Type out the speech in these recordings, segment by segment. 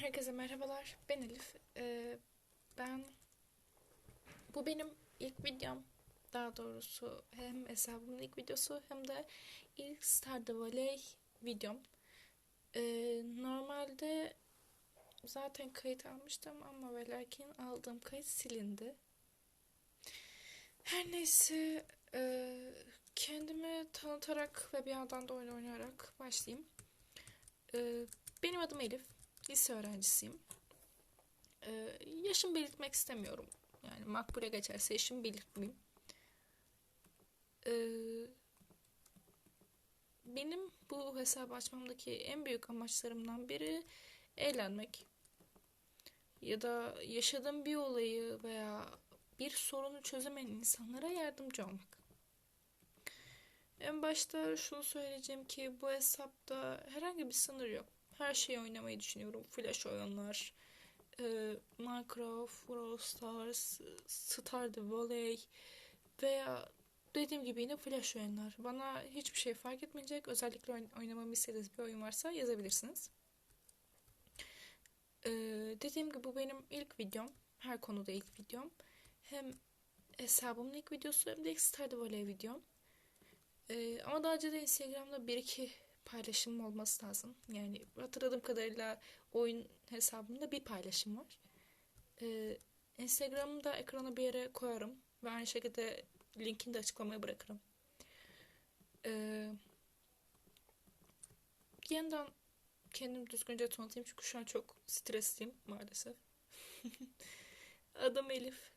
Herkese merhabalar. Ben Elif. Ee, ben bu benim ilk videom. Daha doğrusu hem hesabımın ilk videosu hem de ilk Stardew Valley videom. Ee, normalde zaten kayıt almıştım ama ve aldığım kayıt silindi. Her neyse e, kendimi tanıtarak ve bir yandan da oyun oynayarak başlayayım. E, benim adım Elif. Lise öğrencisiyim. Ee, yaşım belirtmek istemiyorum. Yani makbule geçerse yaşımı belirtmeyeyim. Ee, benim bu hesabı açmamdaki en büyük amaçlarımdan biri eğlenmek. Ya da yaşadığım bir olayı veya bir sorunu çözemeyen insanlara yardımcı olmak. En başta şunu söyleyeceğim ki bu hesapta herhangi bir sınır yok her şeyi oynamayı düşünüyorum. Flash oyunlar, e, Minecraft, Brawl Stars, Stardew Valley veya dediğim gibi yine flash oyunlar. Bana hiçbir şey fark etmeyecek. Özellikle oynamamı istediğiniz bir oyun varsa yazabilirsiniz. Ee, dediğim gibi bu benim ilk videom. Her konuda ilk videom. Hem hesabımın ilk videosu hem de ilk Stardew Valley videom. Ee, ama daha önce de Instagram'da bir iki paylaşım olması lazım. Yani hatırladığım kadarıyla oyun hesabımda bir paylaşım var. Ee, Instagram'ı da ekrana bir yere koyarım. Ve aynı şekilde linkini de açıklamaya bırakırım. Ee, yeniden kendim düzgünce tanıtayım çünkü şu an çok stresliyim maalesef. Adım Elif.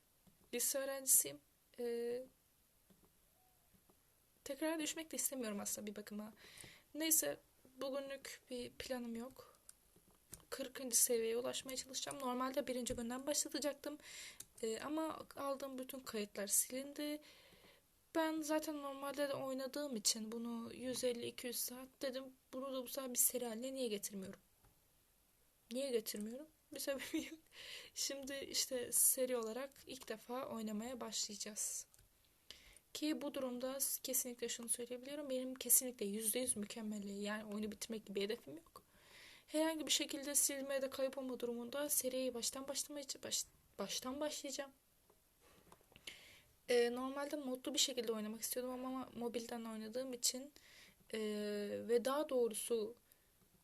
Lise öğrencisiyim. Ee, tekrar düşmek de istemiyorum aslında bir bakıma. Neyse bugünlük bir planım yok. 40. seviyeye ulaşmaya çalışacağım. Normalde birinci günden başlatacaktım. Ee, ama aldığım bütün kayıtlar silindi. Ben zaten normalde de oynadığım için bunu 150-200 saat dedim. Bunu da bu sefer bir seri haline niye getirmiyorum? Niye getirmiyorum? Bir sebebi yok. Şimdi işte seri olarak ilk defa oynamaya başlayacağız. Ki bu durumda kesinlikle şunu söyleyebiliyorum. Benim kesinlikle %100 mükemmelliği yani oyunu bitirmek gibi hedefim yok. Herhangi bir şekilde silmeye de kayıp olma durumunda seriyi baştan başlamaya baş, baştan başlayacağım. Ee, normalde modlu bir şekilde oynamak istiyordum ama mobilden oynadığım için e, ve daha doğrusu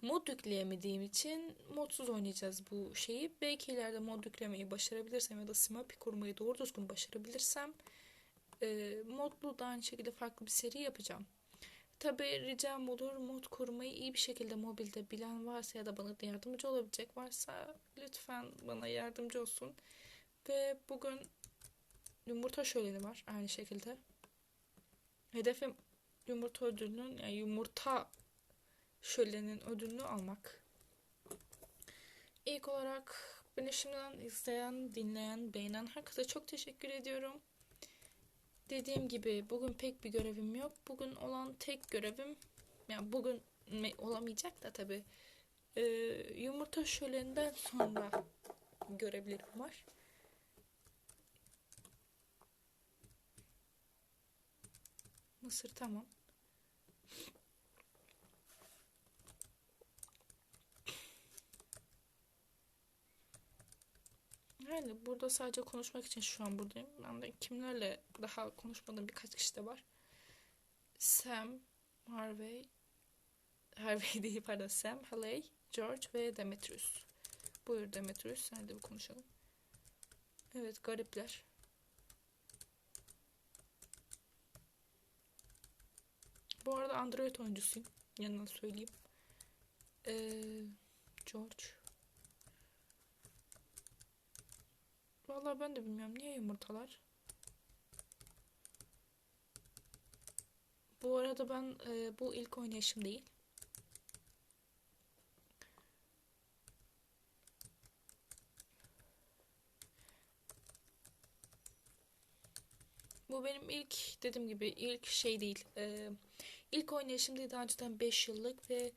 mod yükleyemediğim için modsuz oynayacağız bu şeyi. Belki ileride mod yüklemeyi başarabilirsem ya da simapi kurmayı doğru düzgün başarabilirsem e, modlu da aynı şekilde farklı bir seri yapacağım. Tabi ricam olur mod kurmayı iyi bir şekilde mobilde bilen varsa ya da bana yardımcı olabilecek varsa lütfen bana yardımcı olsun. Ve bugün yumurta şöleni var aynı şekilde. Hedefim yumurta ödülünün yani yumurta şölenin ödülünü almak. İlk olarak beni şimdiden izleyen, dinleyen, beğenen herkese çok teşekkür ediyorum. Dediğim gibi bugün pek bir görevim yok. Bugün olan tek görevim yani bugün olamayacak da tabi e, yumurta şöleninden sonra görevlerim var. Mısır tamam. Yani burada sadece konuşmak için şu an buradayım. Ben de kimlerle daha konuşmadığım birkaç kişi de var. Sam, Harvey, Harvey değil pardon Sam, Haley, George ve Demetrius. Buyur Demetrius sen de bir konuşalım. Evet garipler. Bu arada Android oyuncusuyum. Yanına söyleyeyim. Ee, George. Vallahi ben de bilmiyorum. Niye yumurtalar? Bu arada ben e, bu ilk oynayışım değil. Bu benim ilk dediğim gibi ilk şey değil. Ee, ilk oynayışım değil daha önceden 5 yıllık ve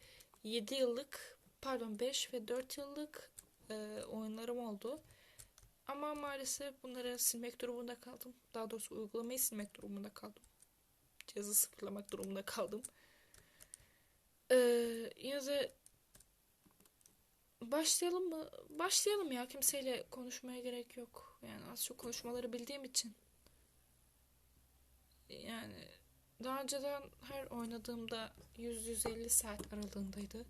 7 yıllık pardon 5 ve 4 yıllık e, oyunlarım oldu. Ama maalesef bunları silmek durumunda kaldım. Daha doğrusu uygulamayı silmek durumunda kaldım. Cihazı sıfırlamak durumunda kaldım. Ee, yine de başlayalım mı? Başlayalım ya. Kimseyle konuşmaya gerek yok. Yani az çok konuşmaları bildiğim için. Yani daha önceden her oynadığımda 100-150 saat aralığındaydı.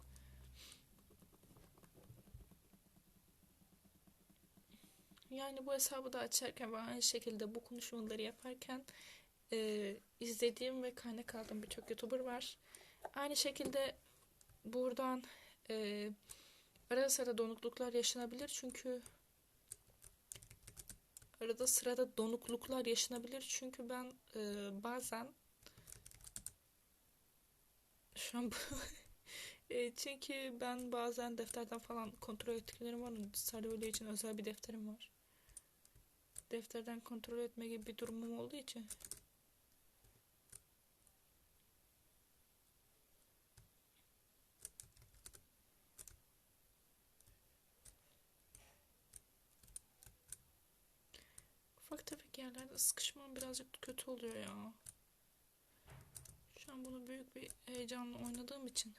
Yani bu hesabı da açarken ve aynı şekilde bu konuşmaları yaparken e, izlediğim ve kaynak aldığım birçok YouTuber var. Aynı şekilde buradan e, arada sırada donukluklar yaşanabilir çünkü arada sırada donukluklar yaşanabilir çünkü ben e, bazen şu an e, çünkü ben bazen defterden falan kontrol ettiklerim var. Sarı için özel bir defterim var. Defterden kontrol etme gibi bir durumum olduğu için ufak tefek yerlerde sıkışmam birazcık kötü oluyor ya. Şu an bunu büyük bir heyecanla oynadığım için.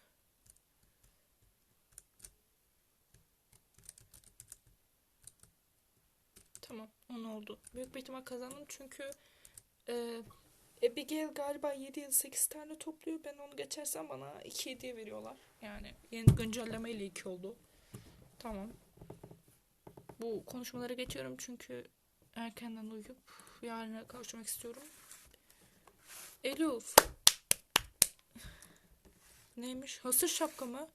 Tamam, on oldu. Büyük bir ihtimal kazandım çünkü e, Abigail galiba 7 ya da 8 tane topluyor. Ben onu geçersem bana 2 hediye veriyorlar. Yani yeni güncelleme ile 2 oldu. Tamam. Bu konuşmalara geçiyorum çünkü erkenden uyuyup yarına kavuşmak istiyorum. Elif. Neymiş? Hasır şapka mı?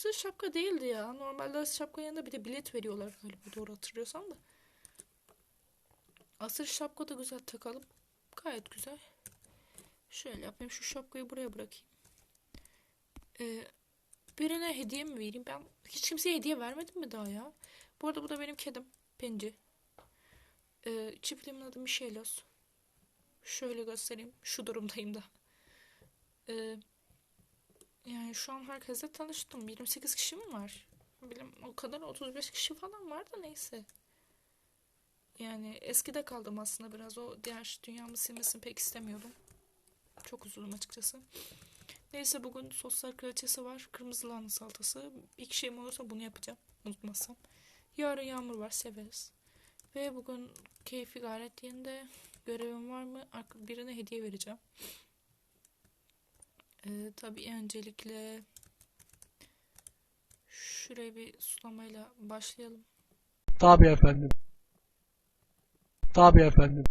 Hasır şapka değildi ya. Normalde hasır şapka yanında bir de bilet veriyorlar galiba doğru hatırlıyorsam da. Hasır şapka da güzel takalım. Gayet güzel. Şöyle yapayım. Şu şapkayı buraya bırakayım. Ee, birine hediye mi vereyim? Ben hiç kimseye hediye vermedim mi daha ya? Bu arada bu da benim kedim. Penci. Ee, çiftliğimin adı Michelos. Şöyle göstereyim. Şu durumdayım da. Ee, yani şu an herkesle tanıştım. 28 kişi mi var? Bilim o kadar 35 kişi falan var da neyse. Yani eskide kaldım aslında biraz. O diğer dünyamı silmesini pek istemiyordum. Çok üzüldüm açıkçası. Neyse bugün soslar kraliçesi var. Kırmızı lahana salatası. İlk şeyim olursa bunu yapacağım. Unutmazsam. Yarın yağmur var. Severiz. Ve bugün keyfi gayret yerinde. Görevim var mı? Birine hediye vereceğim. Ee, tabii öncelikle şuraya bir sulamayla başlayalım. Tabii efendim. Tabii efendim.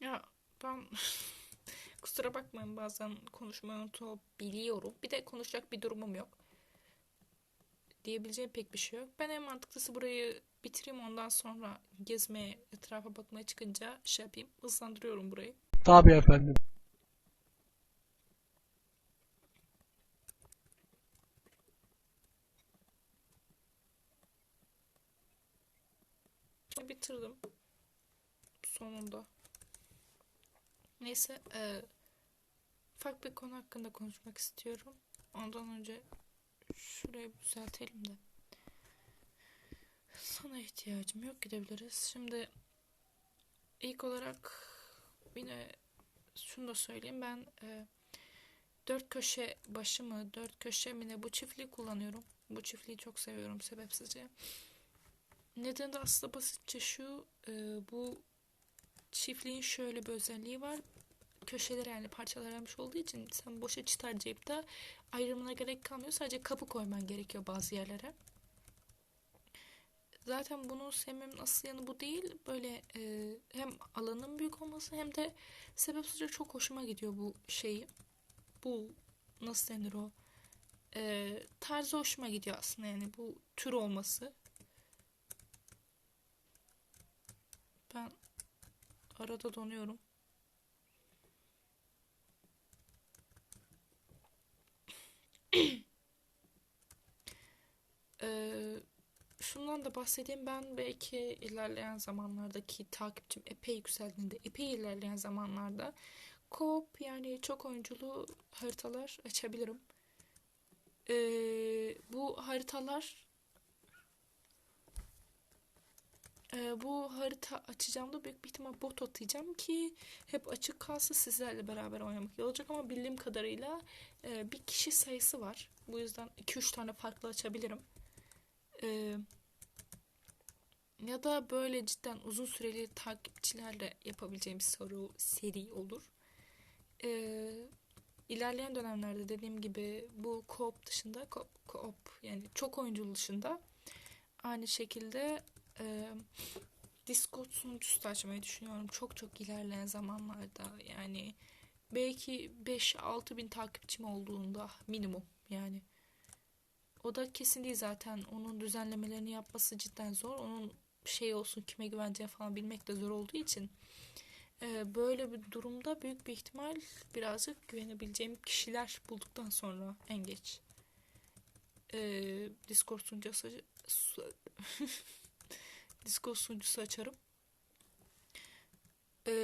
Ya ben kusura bakmayın bazen konuşmayı unutabiliyorum. Bir de konuşacak bir durumum yok. Diyebileceğim pek bir şey yok. Ben en mantıklısı burayı bitireyim ondan sonra gezmeye, etrafa bakmaya çıkınca şey yapayım. Hızlandırıyorum burayı. Tabii efendim. Bitirdim. Sonunda. Neyse, e, ufak bir konu hakkında konuşmak istiyorum. Ondan önce şurayı düzeltelim de. Sana ihtiyacım yok gidebiliriz. Şimdi ilk olarak yine şunu da söyleyeyim. Ben e, dört köşe başı mı, dört köşe mi ne bu çiftliği kullanıyorum. Bu çiftliği çok seviyorum sebepsizce. Nedeni de aslında basitçe şu. e, bu çiftliğin şöyle bir özelliği var. Köşeler yani parçalar ayrılmış olduğu için sen boşa harcayıp da ayrımına gerek kalmıyor. Sadece kapı koyman gerekiyor bazı yerlere. Zaten bunu sevmemin asıl yanı bu değil. Böyle e, hem alanın büyük olması hem de sebepsizce çok hoşuma gidiyor bu şeyi. Bu nasıl denir o? E, tarzı hoşuma gidiyor aslında yani bu tür olması. Ben arada donuyorum. Ee, şundan da bahsedeyim ben belki ilerleyen zamanlardaki takipçim epey yükseldiğinde epey ilerleyen zamanlarda co-op yani çok oyunculu haritalar açabilirim. Ee, bu haritalar Ee, bu harita açacağım da büyük bir ihtimal bot atacağım ki hep açık kalsın sizlerle beraber oynamak iyi olacak ama bildiğim kadarıyla e, bir kişi sayısı var. Bu yüzden 2-3 tane farklı açabilirim. Ee, ya da böyle cidden uzun süreli takipçilerle yapabileceğim soru seri olur. Ee, ilerleyen dönemlerde dediğim gibi bu co-op dışında co- co-op yani çok oyunculu dışında aynı şekilde e, Discord sunucusu da açmayı düşünüyorum. Çok çok ilerleyen zamanlarda yani belki 5-6 bin takipçim olduğunda minimum yani. O da kesin değil zaten. Onun düzenlemelerini yapması cidden zor. Onun şey olsun kime güveneceğini falan bilmek de zor olduğu için e, böyle bir durumda büyük bir ihtimal birazcık güvenebileceğim kişiler bulduktan sonra en geç e, Discord sunucusu su- Discord sunucusu açarım. E,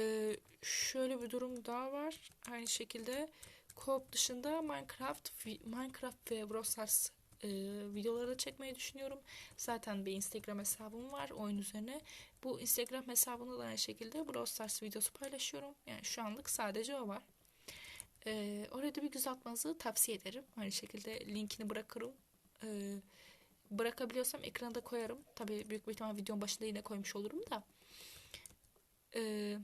şöyle bir durum daha var. Aynı şekilde co-op dışında Minecraft Minecraft ve Brawl Stars e, videoları da çekmeyi düşünüyorum. Zaten bir Instagram hesabım var oyun üzerine. Bu Instagram hesabında da aynı şekilde Brawl Stars videosu paylaşıyorum. Yani şu anlık sadece o var. E, oraya bir göz atmanızı tavsiye ederim. Aynı şekilde linkini bırakırım. E, bırakabiliyorsam ekrana koyarım. Tabii büyük bir ihtimal videonun başında yine koymuş olurum da. E,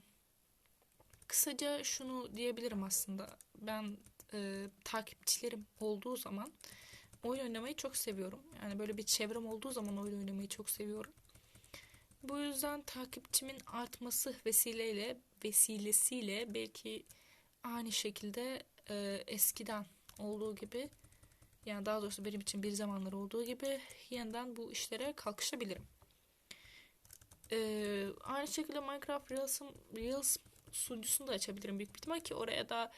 kısaca şunu diyebilirim aslında. Ben e, takipçilerim olduğu zaman oyun oynamayı çok seviyorum. Yani böyle bir çevrem olduğu zaman oyun oynamayı çok seviyorum. Bu yüzden takipçimin artması vesileyle vesilesiyle belki aynı şekilde e, eskiden olduğu gibi yani daha doğrusu benim için bir zamanlar olduğu gibi yeniden bu işlere kalkışabilirim. E, aynı şekilde Minecraft Reels'ın Reels sunucusunu da açabilirim büyük bir ihtimal ki oraya da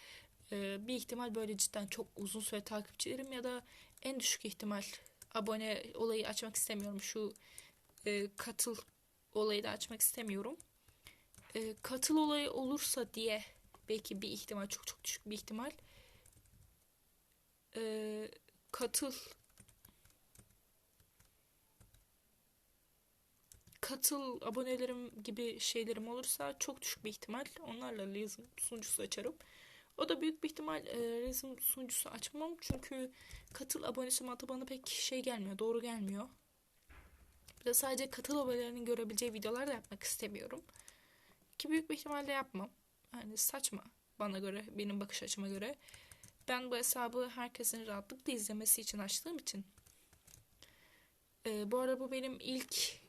e, bir ihtimal böyle cidden çok uzun süre takipçilerim ya da en düşük ihtimal abone olayı açmak istemiyorum. Şu e, katıl olayı da açmak istemiyorum. E, katıl olayı olursa diye belki bir ihtimal çok çok düşük bir ihtimal e, katıl katıl abonelerim gibi şeylerim olursa çok düşük bir ihtimal onlarla Reels'in sunucusu açarım. O da büyük bir ihtimal e, Reels'in sunucusu açmam çünkü katıl abonesi bana pek şey gelmiyor, doğru gelmiyor. Bir de sadece katıl abonelerinin görebileceği videolar da yapmak istemiyorum. Ki büyük bir ihtimalle yapmam. Yani saçma bana göre, benim bakış açıma göre. Ben bu hesabı herkesin rahatlıkla izlemesi için açtığım için. Ee, bu arada bu benim ilk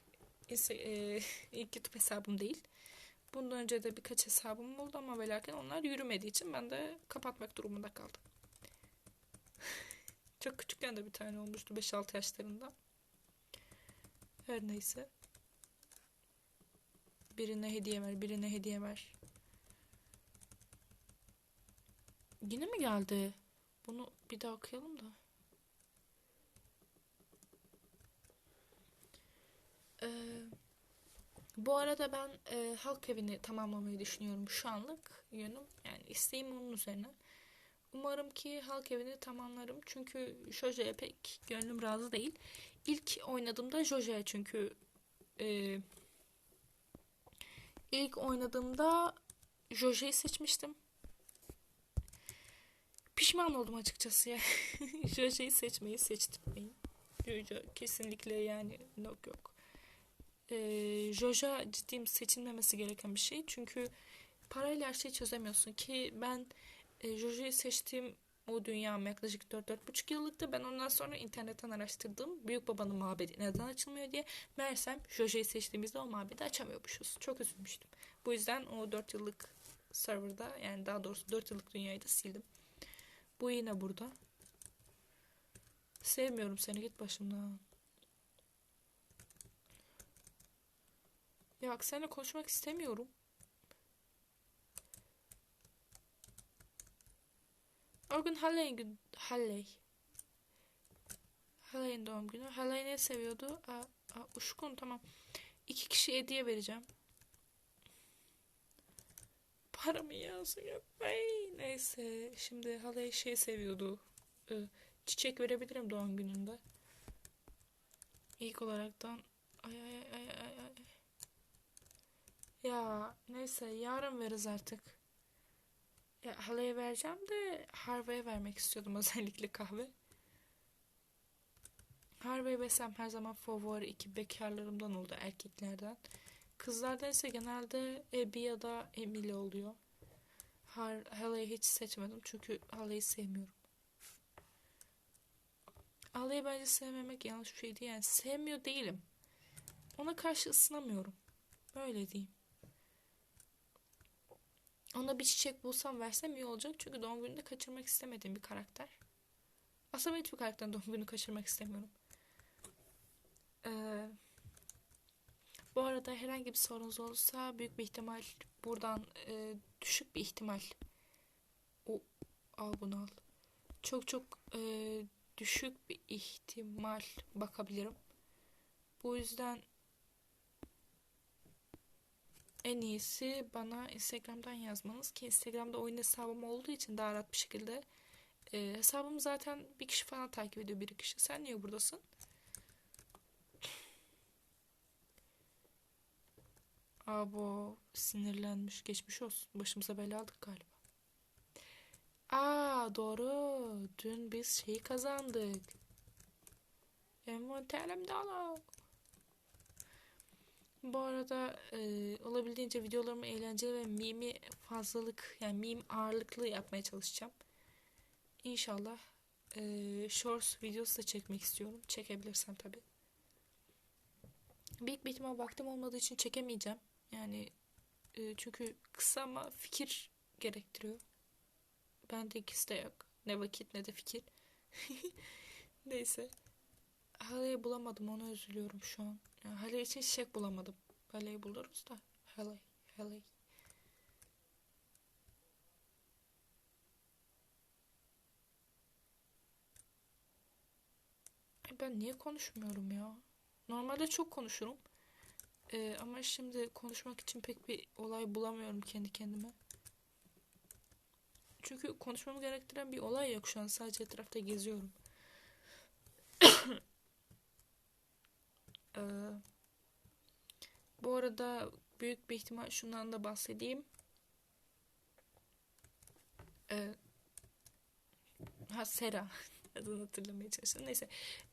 e, ilk YouTube hesabım değil. Bundan önce de birkaç hesabım oldu ama ve lakin onlar yürümediği için ben de kapatmak durumunda kaldım. Çok küçükken de bir tane olmuştu 5-6 yaşlarında. Her neyse. Birine hediye ver, birine hediye ver. Yine mi geldi? Bunu bir daha okuyalım da. Bu arada ben e, halk evini tamamlamayı düşünüyorum şu anlık yönüm. Yani isteğim onun üzerine. Umarım ki halk evini tamamlarım. Çünkü Jojo'ya pek gönlüm razı değil. İlk oynadığımda Jojo'ya çünkü e, ilk oynadığımda Jojo'yu seçmiştim. Pişman oldum açıkçası ya. Jojo'yu seçmeyi seçtirmeyin. Jojo kesinlikle yani yok yok. Ee, Jojo ciddi seçilmemesi gereken bir şey. Çünkü parayla her şeyi çözemiyorsun ki ben e, Jojo'yu seçtiğim o dünyam yaklaşık 4-4,5 yıllıktı. Ben ondan sonra internetten araştırdım. Büyük babanın mabedi neden açılmıyor diye. Meğersem Jojo'yu seçtiğimizde o mabedi açamıyormuşuz. Çok üzülmüştüm. Bu yüzden o 4 yıllık serverda yani daha doğrusu 4 yıllık dünyayı da sildim. Bu yine burada. Sevmiyorum seni git başımdan. Ya bak seninle konuşmak istemiyorum. O gün Halley'in gün Halley. Halley'in doğum günü. Halley ne seviyordu? Aa, aa, Uşkun tamam. İki kişi hediye vereceğim. Paramı yazın yok. Ay, neyse. Şimdi Halley şey seviyordu. Ee, çiçek verebilirim doğum gününde. İlk olaraktan ay ay ay ay ay. Ya neyse yarın veririz artık. Ya halaya vereceğim de Harvey'e vermek istiyordum özellikle kahve. Harvey ve Sam her zaman favori iki bekarlarımdan oldu erkeklerden. Kızlardan ise genelde Abby ya da Emily oluyor. Har Halay'ı hiç seçmedim çünkü Halay'ı sevmiyorum. Halay'ı bence sevmemek yanlış bir şey değil. Yani sevmiyor değilim. Ona karşı ısınamıyorum. Böyle diyeyim. Ona bir çiçek bulsam versem iyi olacak. Çünkü doğum gününde kaçırmak istemediğim bir karakter. Aslında hiçbir karakterin doğum gününü kaçırmak istemiyorum. Ee, bu arada herhangi bir sorunuz olursa büyük bir ihtimal buradan e, düşük bir ihtimal o al bunu al. Çok çok e, düşük bir ihtimal bakabilirim. Bu yüzden en iyisi bana Instagram'dan yazmanız ki Instagram'da oyun hesabım olduğu için daha rahat bir şekilde e, hesabımı zaten bir kişi falan takip ediyor bir kişi. Sen niye buradasın? Abo sinirlenmiş. Geçmiş olsun. Başımıza bela aldık galiba. Aa doğru. Dün biz şeyi kazandık. Envanterim dolu. Bu arada e, olabildiğince videolarımı eğlenceli ve mimi fazlalık yani mim ağırlıklı yapmaya çalışacağım. İnşallah e, shorts videosu da çekmek istiyorum. Çekebilirsem tabii. Büyük bir vaktim olmadığı için çekemeyeceğim. Yani e, çünkü kısa ama fikir gerektiriyor. Bende ikisi de yok. Ne vakit ne de fikir. Neyse. Haley bulamadım ona üzülüyorum şu an. Haley için çiçek bulamadım. Haley buluruz da. Haley. Ay Ben niye konuşmuyorum ya? Normalde çok konuşurum. Ee, ama şimdi konuşmak için pek bir olay bulamıyorum kendi kendime. Çünkü konuşmamı gerektiren bir olay yok şu an. Sadece etrafta geziyorum. Ee, bu arada büyük bir ihtimal şundan da bahsedeyim. Ee, ha Sera. Adını hatırlamaya çalışıyorum. Neyse.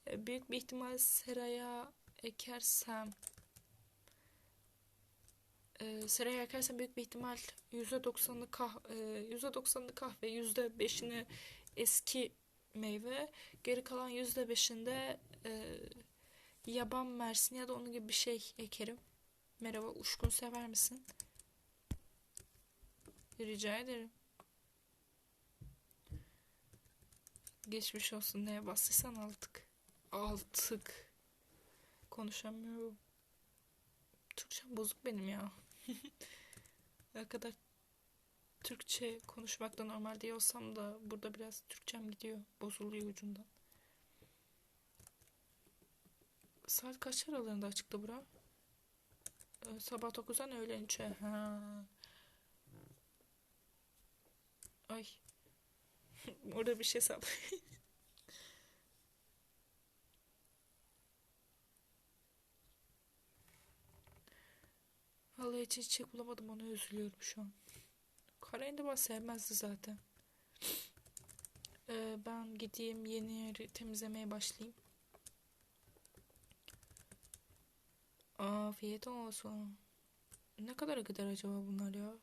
Ee, büyük bir ihtimal Sera'ya ekersem e, Sera'ya ekersem büyük bir ihtimal %90'ı kah e, %90'ı kahve, %5'ini eski meyve, geri kalan %5'inde e, yaban mersin ya da onun gibi bir şey ekerim. Merhaba, Uşkun sever misin? Rica ederim. Geçmiş olsun neye bastıysan altık. Altık. Konuşamıyorum. Türkçem bozuk benim ya. ne kadar Türkçe konuşmakta normal diye olsam da burada biraz Türkçem gidiyor. Bozuluyor ucundan. Saat kaç aralarında açıktı bura? Ee, sabah 9'dan öğlen 3'e. Ha. Ay. Orada bir şey sap. Vallahi hiç çiçek bulamadım ona üzülüyorum şu an. Kara indiba sevmezdi zaten. Ee, ben gideyim yeni yeri temizlemeye başlayayım. Afiyet olsun. Ne kadara gider acaba bunlar ya?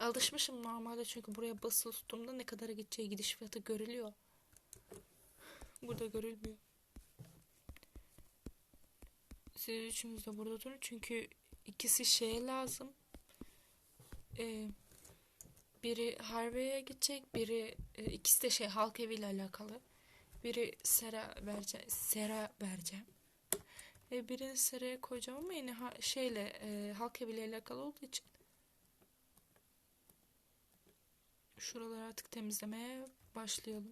Alışmışım normalde çünkü buraya basılı tuttuğumda ne kadara gideceği gidiş fiyatı görülüyor. Burada görülmüyor. Siz üçünüz de burada durun çünkü ikisi şeye lazım. Ee, biri Harvey'e gidecek, biri e, ikisi de şey halk eviyle alakalı. Biri Sera vereceğim, Sera vereceğim. E, birini Sera'ya koyacağım ama yine ha, şeyle e, halk eviyle alakalı olduğu için şuraları artık temizlemeye başlayalım.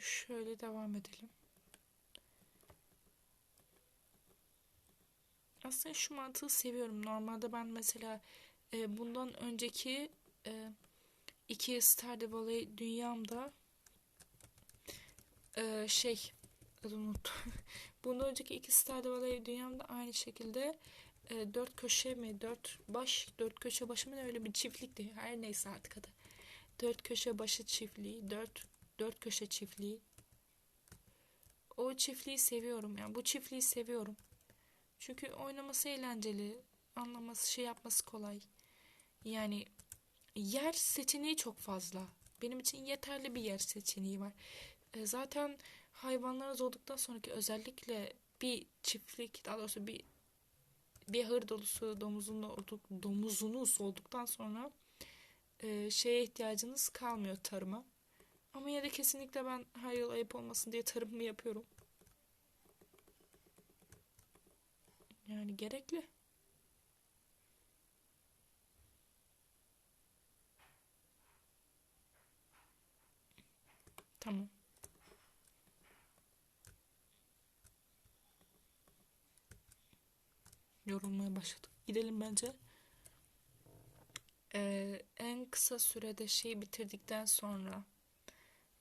Şöyle devam edelim. Aslında şu mantığı seviyorum. Normalde ben mesela E, bundan önceki e, iki Stardew Valley dünyamda e, şey adını unuttum. bundan önceki iki Stardew Valley dünyamda aynı şekilde e, dört köşe mi dört baş dört köşe başı mı öyle bir çiftlikti. Her neyse artık adı. Dört köşe başı çiftliği, dört dört köşe çiftliği. O çiftliği seviyorum yani bu çiftliği seviyorum. Çünkü oynaması eğlenceli, anlaması, şey yapması kolay. Yani yer seçeneği çok fazla. Benim için yeterli bir yer seçeneği var. E, zaten hayvanlarınız olduktan sonraki özellikle bir çiftlik, daha doğrusu bir bir ahır dolusu domuzun olduk, domuzunuz olduktan sonra e, şeye ihtiyacınız kalmıyor tarıma. Ama yine de kesinlikle ben her yıl ayıp olmasın diye tarımımı yapıyorum. Yani gerekli. Tamam. Yorulmaya başladım. Gidelim bence. Ee, en kısa sürede şeyi bitirdikten sonra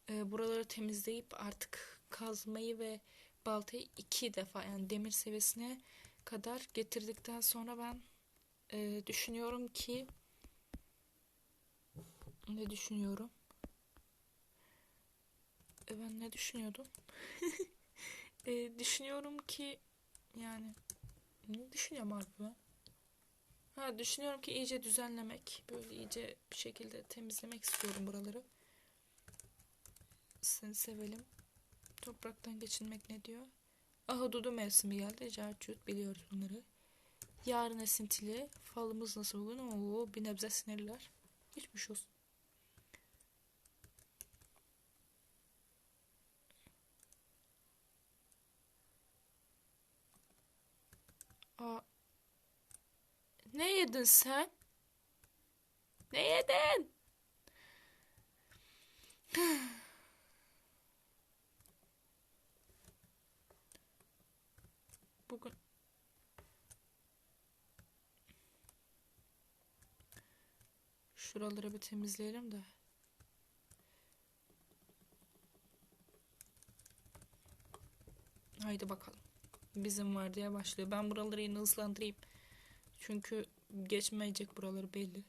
e, buraları temizleyip artık kazmayı ve baltayı iki defa yani demir seviyesine kadar getirdikten sonra ben e, düşünüyorum ki ne düşünüyorum? E, ben ne düşünüyordum? e, düşünüyorum ki yani ne düşünüyorum harbi ben? Ha düşünüyorum ki iyice düzenlemek, böyle iyice bir şekilde temizlemek istiyorum buraları. Seni sevelim. Topraktan geçinmek ne diyor? Ahududu mevsimi geldi. Carcut biliyoruz bunları. Yarın esintili. Falımız nasıl bugün? Oo, bir nebze sinirler. Geçmiş olsun. Aa, ne yedin sen? Ne yedin? Bugün şuraları bir temizleyelim de. Haydi bakalım. Bizim var diye başlıyor. Ben buraları yine hızlandırayım. Çünkü geçmeyecek buraları belli.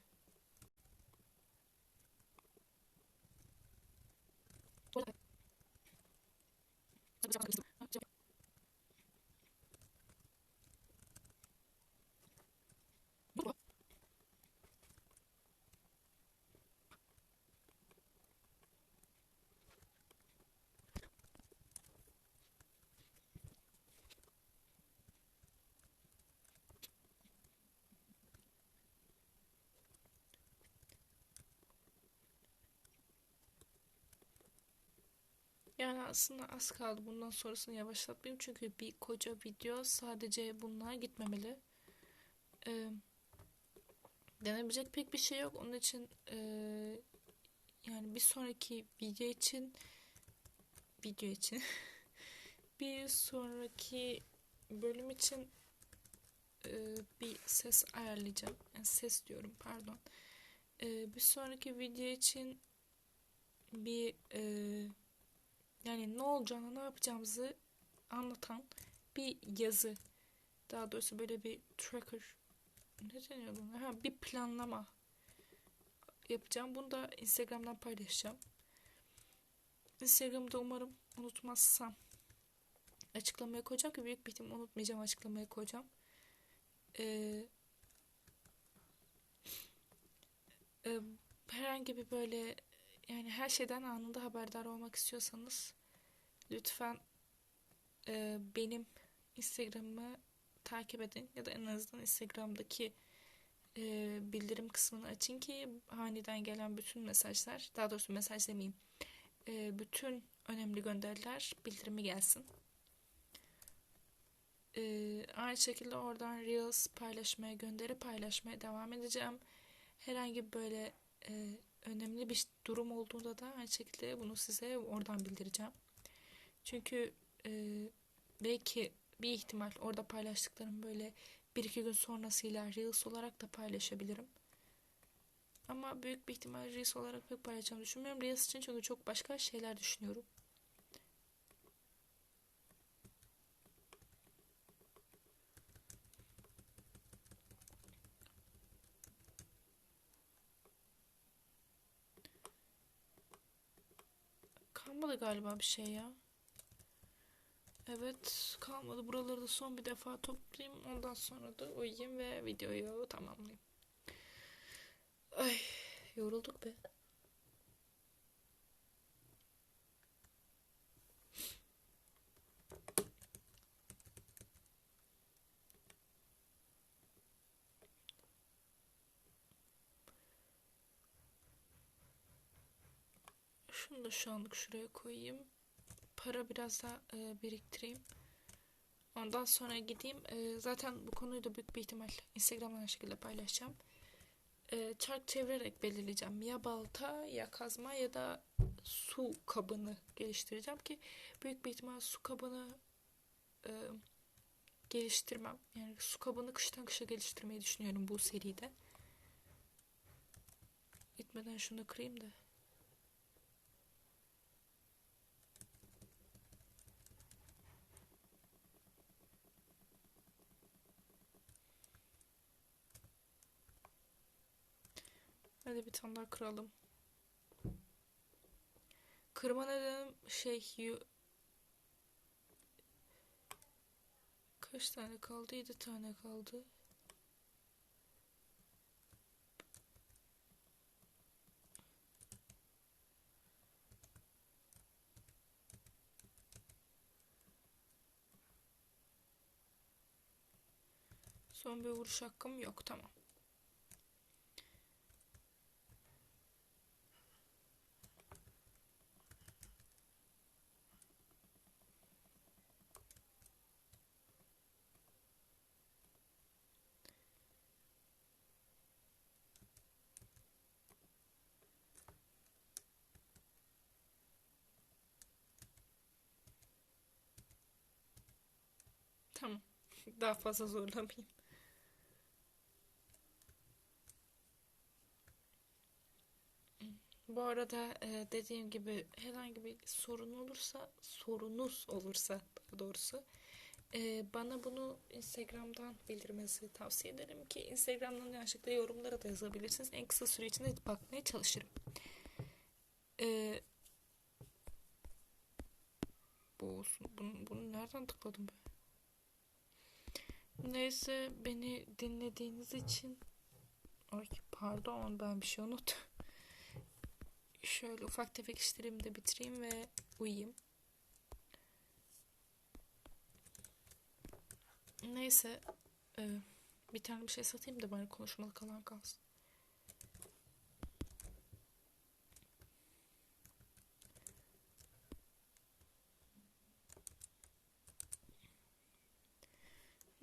Yani aslında az kaldı. Bundan sonrasını yavaşlatmayayım. Çünkü bir koca video sadece bunlar gitmemeli. Ee, denebilecek pek bir şey yok. Onun için e, yani bir sonraki video için video için bir sonraki bölüm için e, bir ses ayarlayacağım. Yani ses diyorum pardon. E, bir sonraki video için bir e, yani ne olacağını, ne yapacağımızı anlatan bir yazı. Daha doğrusu böyle bir tracker. Ne deniyor buna? Ha, bir planlama yapacağım. Bunu da Instagram'dan paylaşacağım. Instagram'da umarım unutmazsam açıklamaya koyacağım ki büyük bir ihtimal unutmayacağım açıklamaya koyacağım. Ee, e, herhangi bir böyle yani her şeyden anında haberdar olmak istiyorsanız lütfen e, benim Instagram'ımı takip edin ya da en azından Instagram'daki e, bildirim kısmını açın ki aniden gelen bütün mesajlar daha doğrusu mesaj demeyeyim e, bütün önemli gönderiler bildirimi gelsin. E, aynı şekilde oradan Reels paylaşmaya gönderi paylaşmaya devam edeceğim. Herhangi böyle e, önemli bir durum olduğunda da aynı şekilde bunu size oradan bildireceğim. Çünkü e, belki bir ihtimal orada paylaştıklarım böyle bir iki gün sonrasıyla Reels olarak da paylaşabilirim. Ama büyük bir ihtimal Reels olarak pek paylaşacağımı düşünmüyorum. Reels için çünkü çok başka şeyler düşünüyorum. Kalmadı galiba bir şey ya. Evet kalmadı. Buraları da son bir defa toplayayım. Ondan sonra da uyuyayım ve videoyu tamamlayayım. Ay yorulduk be. Şunu da şu anlık şuraya koyayım. Para biraz daha e, biriktireyim. Ondan sonra gideyim. E, zaten bu konuyu da büyük bir ihtimal Instagram'dan şekilde paylaşacağım. E, çark çevirerek belirleyeceğim. Ya balta ya kazma ya da su kabını geliştireceğim ki büyük bir ihtimal su kabını e, geliştirmem. Yani su kabını kıştan kışa geliştirmeyi düşünüyorum bu seride. Gitmeden şunu kırayım da. Hadi bir tane daha kıralım. Kırma nedenim şey. Kaç tane kaldı? 7 tane kaldı. Son bir vuruş hakkım yok. Tamam. Daha fazla zorlamayayım. Bu arada e, dediğim gibi herhangi bir sorun olursa, sorunuz olursa daha doğrusu e, bana bunu Instagram'dan bildirmenizi tavsiye ederim ki Instagram'dan yanlışlıkla yorumlara da yazabilirsiniz. En kısa süre içinde bakmaya çalışırım. E, bu olsun. Bunu, bunu nereden tıkladım ben? Neyse beni dinlediğiniz için Ay pardon ben bir şey unuttum. Şöyle ufak tefek işlerimi de bitireyim ve uyuyayım. Neyse e, bir tane bir şey satayım da bari konuşmalı kalan kalsın.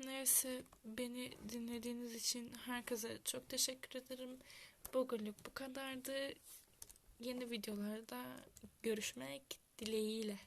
Neyse beni dinlediğiniz için herkese çok teşekkür ederim. Bugünlük bu kadardı. Yeni videolarda görüşmek dileğiyle.